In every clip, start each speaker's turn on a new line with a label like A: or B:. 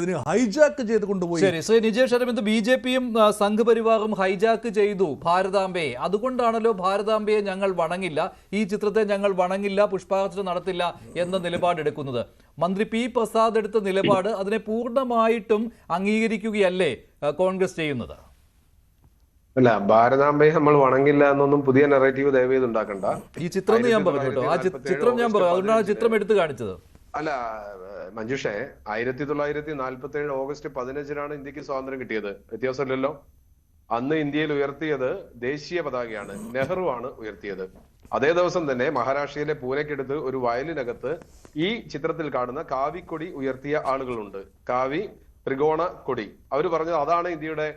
A: ഇതിന് ഹൈജാക്ക് ചെയ്ത് കൊണ്ടുപോയി.
B: ശരി ശ്രീ നിജേഷ് അരവിന്ദ് ബി ജെ പിയും സംഘപരിവാറും ഹൈജാക്ക് ചെയ്തു ഭാരതാംബയെ. അതുകൊണ്ടാണല്ലോ ഭാരതാംബയെ ഞങ്ങൾ വണങ്ങില്ല. ഈ ചിത്രത്തെ ഞങ്ങൾ വണങ്ങില്ല പുഷ്പാർച്ചന നടത്തില്ല എന്ന നിലപാടെടുക്കുന്നത്. മന്ത്രി പി പ്രസാദ് എടുത്ത നിലപാട് അതിനെ പൂർണമായിട്ടും അംഗീകരിക്കുകയല്ലേ കോൺഗ്രസ് ചെയ്യുന്നത്?
C: അല്ല ഭാരതാംബയെ നമ്മൾ വണങ്ങില്ല എന്നൊന്നും പുതിയ നെറേറ്റീവ് ദയവേത് ഉണ്ടാക്കണ്ട.
B: ഈ ചിത്രം ഞാൻ പറഞ്ഞു കേട്ടോ. ആ ചിത്രം ഞാൻ പറഞ്ഞു. അതുകൊണ്ടാണ് ചിത്രം എടുത്തു കാണിച്ചത്.
C: അല്ല മഞ്ജുഷേ ആയിരത്തി തൊള്ളായിരത്തി നാൽപ്പത്തി ഏഴ് ഓഗസ്റ്റ് പതിനഞ്ചിനാണ് ഇന്ത്യയ്ക്ക് സ്വാതന്ത്ര്യം കിട്ടിയത്. വ്യത്യാസമില്ലല്ലോ? അന്ന് ഇന്ത്യയിൽ ഉയർത്തിയത് ദേശീയ പതാകയാണ്. നെഹ്റു ആണ് ഉയർത്തിയത്. അതേ ദിവസം തന്നെ മഹാരാഷ്ട്രയിലെ പൂനെക്കടുത്ത് ഒരു വയലിനകത്ത് ഈ ചിത്രത്തിൽ കാണുന്ന കാവിക്കൊടി ഉയർത്തിയ ആളുകളുണ്ട്. കാവി ത്രികോണ കൊടി. അവർ പറഞ്ഞത് അതാണ് ഇന്ത്യയുടെ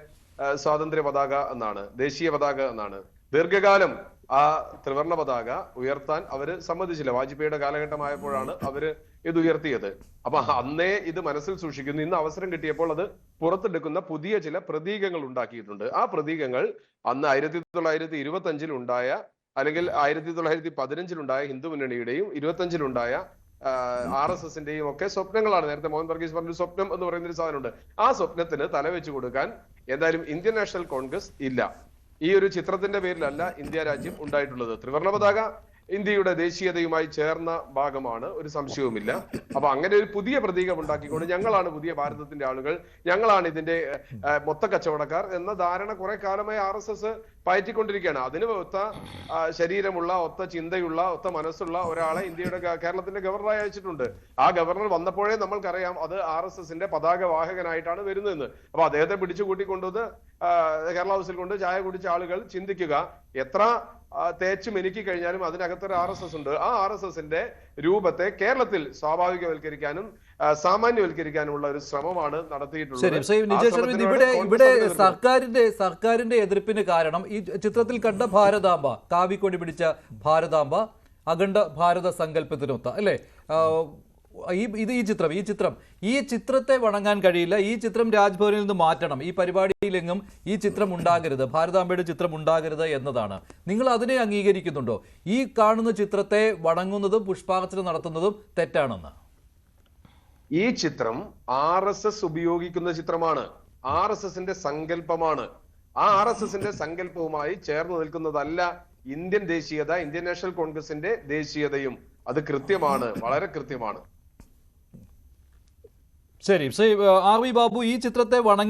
C: സ്വാതന്ത്ര്യ പതാക എന്നാണ് ദേശീയ പതാക എന്നാണ്. ദീർഘകാലം ആ ത്രിവർണ പതാക ഉയർത്താൻ അവർ സമ്മതിച്ചില്ല. വാജ്പേയിയുടെ കാലഘട്ടമായപ്പോഴാണ് അവർ ഇത് ഉയർത്തിയത്. അപ്പൊ അന്നേ ഇത് മനസ്സിൽ സൂക്ഷിക്കുന്നു. ഇന്ന് അവസരം കിട്ടിയപ്പോൾ അത് പുറത്തെടുക്കുന്ന പുതിയ ചില പ്രതീകങ്ങൾ ഉണ്ടാക്കിയിട്ടുണ്ട്. ആ പ്രതീകങ്ങൾ അന്ന് ആയിരത്തി തൊള്ളായിരത്തി ഇരുപത്തി അഞ്ചിൽ ഉണ്ടായ അല്ലെങ്കിൽ ആയിരത്തി തൊള്ളായിരത്തി പതിനഞ്ചിലുണ്ടായ ഹിന്ദു മുന്നണിയുടെയും ഇരുപത്തി അഞ്ചിലുണ്ടായ ആർ എസ് എസിന്റെയും ഒക്കെ സ്വപ്നങ്ങളാണ്. നേരത്തെ മോഹൻ വർഗീസ് പറഞ്ഞ സ്വപ്നം എന്ന് പറയുന്ന ഒരു സാധനമുണ്ട്. ആ സ്വപ്നത്തിന് തലവെച്ച് കൊടുക്കാൻ എന്തായാലും ഇന്ത്യൻ നാഷണൽ കോൺഗ്രസ് ഇല്ല. ഈ ഒരു ചിത്രത്തിന്റെ പേരിലല്ല ഇന്ത്യ രാജ്യം ഉണ്ടായിട്ടുള്ളത്. ത്രിവർണ പതാക ഇന്ത്യയുടെ ദേശീയതയുമായി ചേർന്ന ഭാഗമാണ് ഒരു സംശയവുമില്ല. അപ്പൊ അങ്ങനെ ഒരു പുതിയ പ്രതീകം ഉണ്ടാക്കിക്കൊണ്ട് ഞങ്ങളാണ് പുതിയ ഭാരതത്തിന്റെ ആളുകൾ. ഞങ്ങളാണ് ഇതിന്റെ മൊത്ത കച്ചവടക്കാർ എന്ന ധാരണ കുറെ കാലമായി ആർ എസ് എസ് പയറ്റിക്കൊണ്ടിരിക്കുകയാണ്. അതിന് ഒത്ത ശരീരമുള്ള ഒത്ത ചിന്തയുള്ള ഒത്ത മനസ്സുള്ള ഒരാളെ ഇന്ത്യയുടെ കേരളത്തിന്റെ ഗവർണറായി അയച്ചിട്ടുണ്ട്. ആ ഗവർണർ വന്നപ്പോഴേ നമ്മൾക്കറിയാം അത് ആർ എസ് എസിന്റെ പതാക വാഹകനായിട്ടാണ് വരുന്നതെന്ന്. അപ്പൊ അദ്ദേഹത്തെ പിടിച്ചു കൂട്ടിക്കൊണ്ടുവന്ന് കേരള ഹൗസിൽ കൊണ്ട് ചായ കുടിച്ച ആളുകൾ ചിന്തിക്കുക എത്ര തേച്ച് മെനുക്കി കഴിഞ്ഞാലും അതിനകത്തൊരു ആർ എസ് എസ് ഉണ്ട്. ആ ആർ എസ് എസിന്റെ രൂപത്തെ കേരളത്തിൽ സ്വാഭാവികവൽക്കരിക്കാനും സാമാന്യവൽക്കരിക്കാനുമുള്ള ഒരു ശ്രമമാണ് നടത്തിയിട്ടുള്ളത്.
B: ഇവിടെ ഇവിടെ സർക്കാരിന്റെ സർക്കാരിന്റെ എതിർപ്പിന് കാരണം ഈ ചിത്രത്തിൽ കണ്ട ഭാരതാംബ കാവിക്കൊടി പിടിച്ച ഭാരതാംബ അഖണ്ഡ ഭാരത സങ്കല്പത്തിനൊത്ത അല്ലേ? ഈ ഇത് ഈ ചിത്രം ഈ ചിത്രം. ഈ ചിത്രത്തെ വണങ്ങാൻ കഴിയില്ല. ഈ ചിത്രം രാജ്ഭവനിൽ നിന്ന് മാറ്റണം. ഈ പരിപാടിയിലെങ്ങും ഈ ചിത്രം ഉണ്ടാകരുത്. ഭാരതാംബയുടെ ചിത്രം ഉണ്ടാകരുത് എന്നതാണ്. നിങ്ങൾ അതിനെ അംഗീകരിക്കുന്നുണ്ടോ? ഈ കാണുന്ന ചിത്രത്തെ വണങ്ങുന്നതും പുഷ്പാർച്ചന നടത്തുന്നതും തെറ്റാണെന്ന്.
C: ഈ ചിത്രം ആർ എസ് എസ് ഉപയോഗിക്കുന്ന ചിത്രമാണ്. ആർ എസ് എസിന്റെ സങ്കല്പമാണ്. ആ ആർ എസ് എസിന്റെ സങ്കല്പവുമായി ചേർന്ന് നിൽക്കുന്നതല്ല ഇന്ത്യൻ ദേശീയത ഇന്ത്യൻ നാഷണൽ കോൺഗ്രസിന്റെ ദേശീയതയും. അത് കൃത്യമാണ് വളരെ കൃത്യമാണ്.
B: ശരി. ആർ വി ബാബു ഈ ചിത്രത്തെ വണങ്ങി